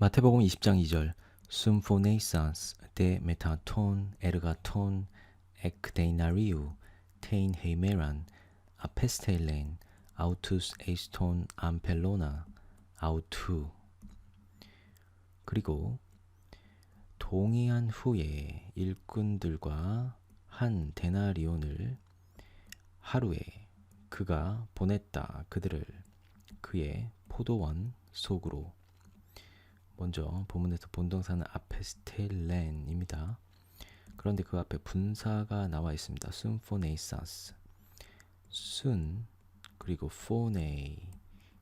마태복음 20장 2절 Symphoneisans de metaton ergaton ekdeinariou tein heimeran apestelen autus eiston ampelona autu 그리고 동의한 후에 일꾼들과 한 데나리온을 하루에 그가 보냈다 그들을 그의 포도원 속으로 먼저 본문에서 본동사는 아페스텔렌입니다. 그런데 그 앞에 분사가 나와 있습니다. 순 포네이사스 순 그리고 포네이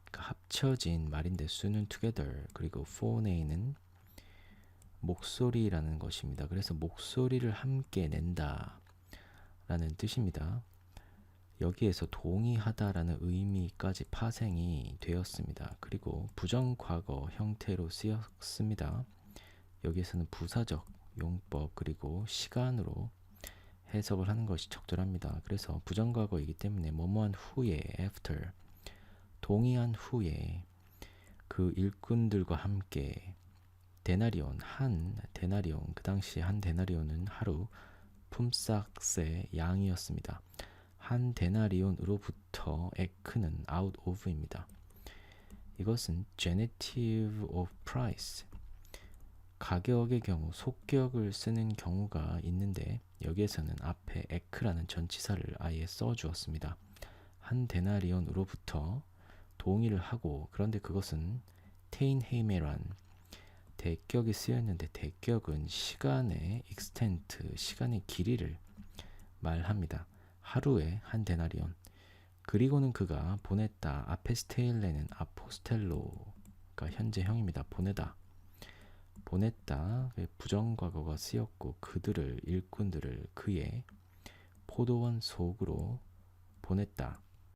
그러니까 합쳐진 말인데 순은 together 그리고 포네이는 목소리라는 것입니다. 그래서 목소리를 함께 낸다 라는 뜻입니다. 여기에서 동의하다라는 의미까지 파생이 되었습니다. 그리고 부정과거 형태로 쓰였습니다. 여기에서는 부사적 용법 그리고 시간으로 해석을 하는 것이 적절합니다. 그래서 부정과거이기 때문에 뭐뭐한 후에 after 동의한 후에 그 일꾼들과 함께 데나리온 한 데나리온 그 당시 한 데나리온은 하루 품삯의 양이었습니다. 한 데나리온으로부터 에크는 out of입니다. 이것은 genitive of price 가격의 경우 속격을 쓰는 경우가 있는데 여기에서는 앞에 에크라는 전치사를 아예 써 주었습니다. 한 데나리온으로부터 동의를 하고 그런데 그것은 테인헤이메란 대격이 쓰였는데 대격은 시간의 익스텐트 시간의 길이를 말합니다. 하루에 한 데나리온. 그리고는 그가 보냈다. 아페스테일레는 아포스텔로가 현재 형입니다. 보내다. 보냈다. 부정과거가 쓰였고 그들을 일꾼들을 그의 포도원 속으로 보냈다.